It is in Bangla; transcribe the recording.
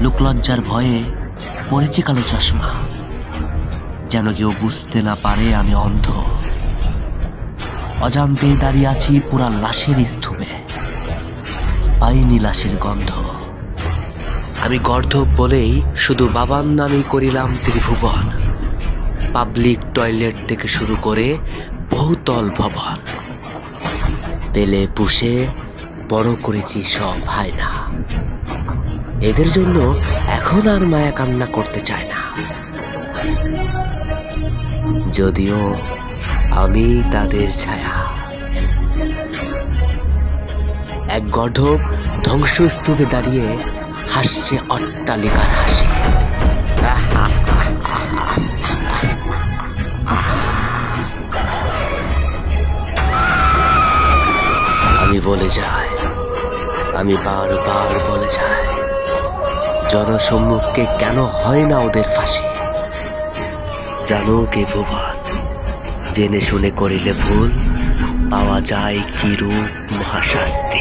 লোকলজ্জার ভয়ে পড়েছে কালো চশমা। যেন কেউ বুঝতে না পারে আমি অন্ধ। অজান্তেই দাঁড়িয়ে আছি পুরা লাশের স্তূপে। পাইনি লাশের গন্ধ। আমি গর্ধ বলেই শুধু বাবার নামেই করিলাম ত্রিভুবন। পাবলিক টয়লেট থেকে শুরু করে বহুতল ভবন। পেলে পুষে বড় করেছি সব ভাই না এদের জন্য এখন আর মায়া কান্না করতে চায় না। যদিও আমি তাদের ছায়া। এক গর্ধব ধ্বংসস্তূপে দাঁড়িয়ে হাসছে অট্টালিকার হাসি। আমি বলে যাই, আমি বারবার বলে যাই। জনসম্মুখে কেন হয় না ওদের ফাঁসি? জানো কে ভুবন? জেনে শুনে করিলে ভুল, পাওয়া যায় কি রূপ মহাশাস্তি।